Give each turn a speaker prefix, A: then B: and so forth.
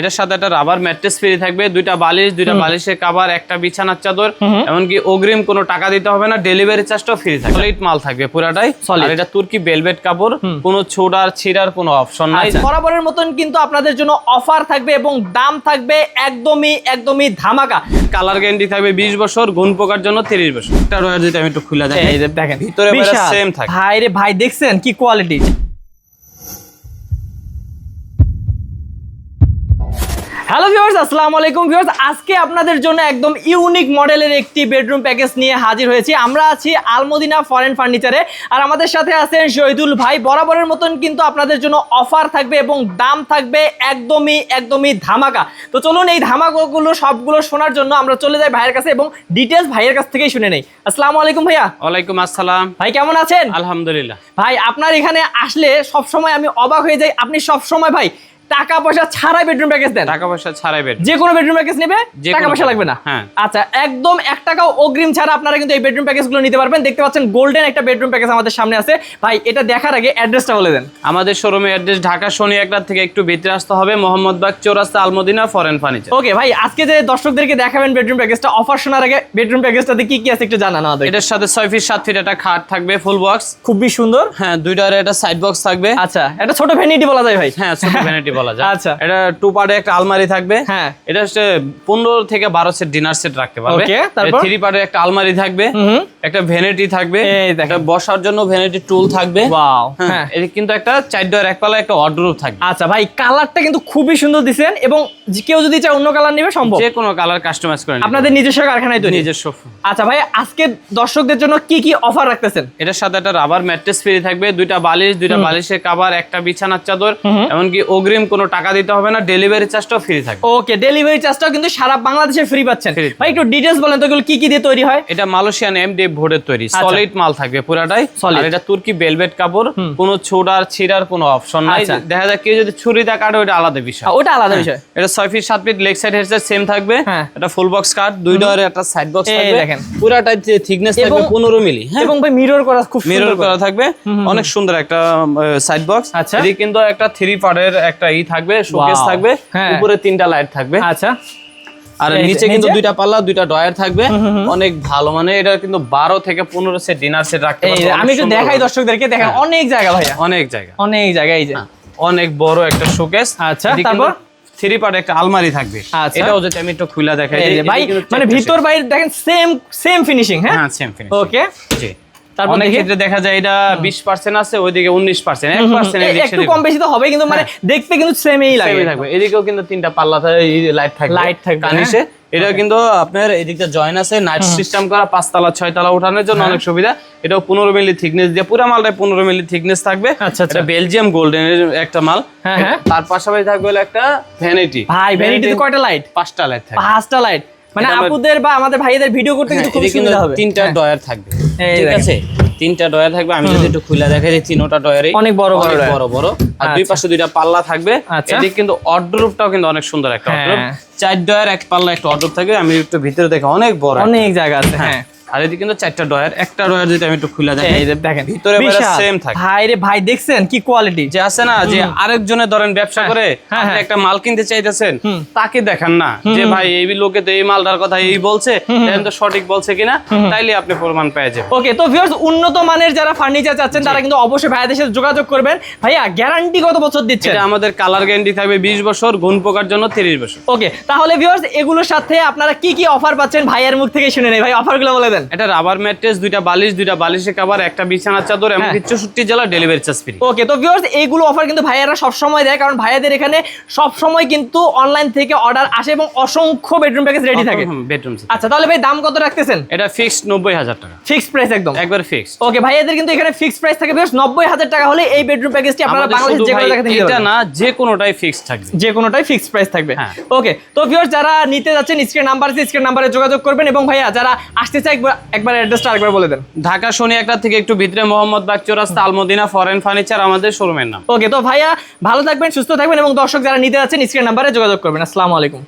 A: এটার সাথে একটা রাবার ম্যাট্রেস ফ্রি থাকবে দুইটা বালিশ দুইটা বালিশের কাভার একটা বিছানার চাদর এমনকি অগ্রিম কোনো টাকা দিতে হবে না ডেলিভারি চার্জটাও ফ্রি থাকবে। সলিড মাল থাকবে পুরাটাই। আর এটা তুর্কি বেলভেট কাপড় কোনো ছোড়ার ছিড়ার কোনো অপশন নাই।
B: আচ্ছা, বরাবরের মতন কিন্তু আপনাদের জন্য অফার থাকবে এবং দাম থাকবে একদমই একদমই ধামাকা।
A: কালার গ্যারান্টি থাকবে বিশ বছর গুণ পোকার জন্য তিরিশ বছর। একটা রয়ার যদি আমি একটু খুলে দেখাই
B: এই যে দেখেন
A: ভিতরে
B: বিশাল।
A: থাকে।
B: ভাই রে ভাই দেখছেন কি কোয়ালিটি হ্যালো ভিউয়ার্স আসসালামু আলাইকুম ভিউয়ার্স আজকে আপনাদের জন্য একদম ইউনিক মডেলের একটি বেডরুম প্যাকেজ নিয়ে হাজির হয়েছি। আমরা আছি আলমদিনা ফরেন ফার্নিচারে আর আমাদের সাথে আছেন শহীদুল ভাই। বরাবরের মতন কিন্তু আপনাদের জন্য অফার থাকবে এবং দাম থাকবে একদমই একদমই ধামাকা। তো চলুন এই ধামাকাগুলো সবগুলো শোনার জন্য আমরা চলে যাই ভাইয়ের কাছে এবং ডিটেলস ভাইয়ের কাছ থেকেই শুনে নেই। আসসালামু আলাইকুম ভাইয়া।
A: ওয়ালাইকুম আসসালাম।
B: ভাই কেমন আছেন?
A: আলহামদুলিল্লাহ।
B: ভাই আপনার এখানে আসলে সব সময় আমি অবাক হয়ে যাই। আপনি সব সময় ভাই টাকা পয়সা ছাড়াই বেডরুম প্যাকেজ দেন।
A: টাকা পয়সা ছাড়াই বেড
B: যে কোনো বেডরুম প্যাকেজ নেবে টাকা পয়সা লাগবে না।
A: হ্যাঁ।
B: আচ্ছা একদম এক টাকাও অগ্রিম ছাড়া আপনারা কিন্তু এই বেডরুম প্যাকেজগুলো নিতে পারবেন। দেখতে পাচ্ছেন গোল্ডেন একটা বেডরুম প্যাকেজ আমাদের সামনে আছে। ভাই এটা দেখার আগে অ্যাড্রেসটা বলে দেন।
A: আমাদের শোরুমে অ্যাড্রেস ঢাকা শনি একটার থেকে একটু ভিতরে আসতে হবে। মোহাম্মদবাগ চৌরাস্তা আলমদিনা ফরেন ফার্নিচার
B: ওকে ভাই আজকে যে দর্শকদেরকে দেখাবেন বেডরুম প্যাকেজটা অফার শোনার আগে বেডরুম প্যাকেজটাতে কি কি আছে একটু জানানো আমাদের।
A: এটার সাথে ছয় ফিট সাত ফিট একটা খাট থাকবে ফুল বক্স
B: খুবই সুন্দর।
A: হ্যাঁ দুইটার একটা সাইড বক্স থাকবে।
B: আচ্ছা এটা ছোট ভ্যানিটি বলা যায় ভাই।
A: হ্যাঁ ছোট ভ্যানিটি বলা যায়
B: আচ্ছা।
A: এটা টু পার্টে একটা আলমারি থাকবে
B: হ্যাঁ।
A: এটা হচ্ছে পনেরো থেকে বারো সেট ডিনার সেট রাখতে পারবে
B: তারপর?
A: থ্রি পার্টে একটা আলমারি থাকবে
B: হুম
A: একটা ভ্যানিটি থাকবে। একটা বসার জন্য ভ্যানিটি টুল থাকবে।
B: ওয়াও
A: হ্যাঁ
B: হ্যাঁ।
A: এটা কিন্তু একটা চার ডোর এক পালা একটা ওয়ার্ডরোব থাকবে।
B: আচ্ছা ভাই কালারটা কিন্তু খুবই সুন্দর দিছেন এবং কেউ যদি চায় অন্য কালার নেবে সম্ভব।
A: যে কোনো কালার কাস্টমাইজ করে
B: আপনাদের নিজস্ব কারখানায়। তৈরি।
A: নিজস্ব
B: আচ্ছা ভাই আজকে দর্শকদের জন্য কি কি অফার রাখতেছেন?
A: এটার সাথে একটা রাবার ম্যাট্রেস ফ্রি থাকবে দুইটা বালিশ দুইটা বালিশের কাভার একটা বিছানার চাদর এমনকি অগ্রিম কোনো টাকা দিতে হবে না ডেলিভারি চার্জটাও ফ্রি থাকবে।
B: ওকে ডেলিভারি চার্জটাও কিন্তু সারা বাংলাদেশে ফ্রি পাচ্ছেন। ভাই একটু ডিটেলস বলেন তো এগুলো কি কি দিয়ে তৈরি হয়?
A: এটা মালয়েশিয়ান এমডি ভোটের তৈরি
B: আচ্ছা।
A: সলিড মাল থাকবে পুরাটাই। আর এটা তুর্কি বেলভেট কাপড় কোনো ছোড়ার ছিড়ার কোনো অপশন নাই।
B: আচ্ছা।
A: দেখা যায় কেউ যদি ছুরি দা কাটে ওটা আলাদা বিষয়।
B: ওটা আলাদা বিষয়।
A: এটা ছয় ফিট সাত feet leg side headset same থাকবে।
B: হ্যাঁ।
A: এটা ফুল বক্স কাট দুই ডোরের একটা সাইড বক্স থাকবে।
B: দেখেন।
A: পুরাটাই থিকনেস থাকবে পনেরো মিলি হ্যাঁ।
B: এবং ভাই মিরর করা খুব
A: মিরর করা। থাকবে। অনেক সুন্দর একটা সাইড বক্স
B: আচ্ছা।
A: কিন্তু একটা থ্রি পার্টের একটা ই থাকবে শোকেস থাকবে।
B: হ্যাঁ।
A: উপরে তিনটা লাইট থাকবে।
B: আচ্ছা।
A: আর নিচে কিন্তু দুইটা পাল্লা দুইটা ডয়ার থাকবে। অনেক ভালো মানে এটা কিন্তু বারো থেকে পনেরো সেট ডিনার সেট রাখতে
B: আমি একটু দেখাই দর্শকদেরকে দেখেন
A: হ্যাঁ।
B: অনেক জায়গা ভাইয়া।
A: অনেক জায়গা।
B: অনেক জায়গা এই যে।
A: অনেক বড় একটা শোকেস
B: আচ্ছা, তারপর?
A: থ্রি পার্ট একটা আলমারি থাকবে।
B: আচ্ছা।
A: এটাও যদি আমি একটু খুলে দেখাই
B: ভাই মানে ভিতর বাইরে দেখেন সেম সেম ফিনিশিং হ্যাঁ?
A: হ্যাঁ সেম ফিনিশ
B: ওকে
A: জি।
B: তারপর?
A: ক্ষেত্রে দেখা যায় এটা বিশ পার্সেন্ট আছে ওইদিকে উনিশ পার্সেন্ট এক পার্সেন্ট
B: এ- একটু কম বেশি তো হবে কিন্তু মানে দেখতে কিন্তু সেমই লাগে।
A: থাকবে। এদিকেও কিন্তু তিনটা পাল্লা লাইট থাকবে।
B: Light থাকবে, হ্যাঁ।
A: এটা কিন্তু আপনার এদিকটা জয়েন আছে নাইট সিস্টেম করা পাঁচতলা ছয়তলা উঠানোর জন্য
B: হ্যাঁ।
A: অনেক সুবিধা। এটাও পনেরো মিলি থিকনেস দিয়ে পুরো মালটায় পনেরো মিলি থিকনেস থাকবে।
B: আচ্ছা, আচ্ছা।
A: এটা বেলজিয়াম গোল্ডেন এর একটা মাল।
B: হ্যাঁ, হ্যাঁ।
A: তার পাশাপাশি থাকবে একটা ভ্যানিটি
B: ভাই ভ্যানিটিতে কয়টা লাইট
A: পাঁচটা লাইট থাকবে।
B: পাঁচটা লাইট মানে আপুদের বা আমাদের ভাইদের ভিডিও করতে কিন্তু
A: হ্যাঁ,
B: খুব সুবিধা হবে।
A: তিনটা ডয়ার থাকবে ঠিক আছে? তিনটা ডয়ার থাকবে আমি যদি একটু খুলে দেখাই দিই তিনটা ডয়ারই
B: অনেক বড় বড়।
A: বড় বড়। আর দুই
B: আচ্ছা।
A: পাশে দুইটা পাল্লা থাকবে।
B: আচ্ছা।
A: এদিকে কিন্তু অর্ডরুপটাও কিন্তু অনেক সুন্দর একটা
B: হ্যাঁ।
A: অর্ডরুপ চার ডয়ার এক পাল্লা একটা অর্ডরুপ থাকে আমি একটু ভিতরে দেখে অনেক বড়
B: অনেক জায়গা আছে হ্যাঁ।
A: আর এদিকে কিন্তু চারটা ডয়ার একটা ডয়ার যদি আমি একটু খুলে
B: এই দেখেন
A: ভিতরে সেম থাকে।
B: ভাই রে ভাই দেখছেন কি কোয়ালিটি
A: যে আছে না যে আরেকজনে ধরেন ব্যবসা করে
B: হ্যাঁ,
A: আপনি
B: হ্যাঁ।
A: একটা মাল কিনতে চাইতেছেন তাকে দেখেন না। যে ভাই এই লোকে তো এই মালটার কথা এই বলছে দেখেন তো সঠিক বলছে কিনা তাইলে আপনি প্রমাণ পেয়ে যাবেন।
B: ওকে তো ভিউয়ার্স উন্নত মানের যারা ফার্নিচার চাচ্ছেন তারা কিন্তু অবশ্যই ভাইয়াদের সাথে যোগাযোগ করবেন। ভাইয়া গ্যারান্টি কত বছর দিচ্ছেন।
A: এটা আমাদের কালার গ্যারান্টি থাকবে বিশ বছর গুণ পোকার জন্য তিরিশ বছর।
B: ওকে তাহলে ভিউয়ার্স এগুলোর সাথে আপনারা কি কি অফার পাচ্ছেন ভাইয়ের মুখ থেকে শুনে নেই। ভাই অফারগুলো বলে দেন।
A: এটা রাবার ম্যাট্রেস দুইটা বালিশ দুইটা বালিশের কাভার একটা বিছানার চাদর এমনকি
B: হ্যাঁ।
A: চৌষট্টি জেলা ডেলিভারি চার্জ ফ্রি
B: ওকে তো ভিউয়ার্স এইগুলো অফার কিন্তু ভাইয়ারা সব সময় দেয় কারণ ভাইয়াদের এখানে সব সময় কিন্তু অনলাইন থেকে অর্ডার আসে এবং অসংখ্য বেডরুম প্যাকেজ রেডি থাকে।
A: বেডরুম
B: আচ্ছা তাহলে ভাই দাম কত রাখতেছেন?
A: এটা ফিক্সড নব্বই হাজার টাকা।
B: ফিক্স প্রাইস একদম।
A: একবার ফিক্সড
B: ওকে ভাইয়াদের কিন্তু এখানে ফিক্স প্রাইস থাকে ভিউয়ার্স নব্বই হাজার টাকা হলে এই বেডরুম প্যাকেজটি আপনারা বাংলাদেশ যে কোনো জায়গা থেকে
A: এটা না যে কোনোটাই ফিক্সড থাকবে।
B: যে কোনোটাই ফিক্স প্রাইস থাকবে।
A: হ্যাঁ।
B: ওকে তো ভিউয়ার্স যারা নিতে যাচ্ছেন স্ক্রিন নাম্বার আছে স্ক্রিন নাম্বারে যোগাযোগ করবেন এবং ভাইয়া যারা আসতে চাই একবার- একবার অ্যাড্রেসটা আরেকবার বলে দেন।
A: ঢাকা শনি একটা থেকে একটু ভিতরে মোহাম্মদ বাগ রাস্তা আলমদিনা ফরেন ফার্নিচার আমাদের শোরুমের নাম।
B: ওকে তো ভাইয়া ভালো থাকবেন সুস্থ থাকবেন এবং দর্শক যারা নিতে আছেন স্ক্রিন নাম্বারে যোগাযোগ করবেন। আসসালামু আলাইকুম।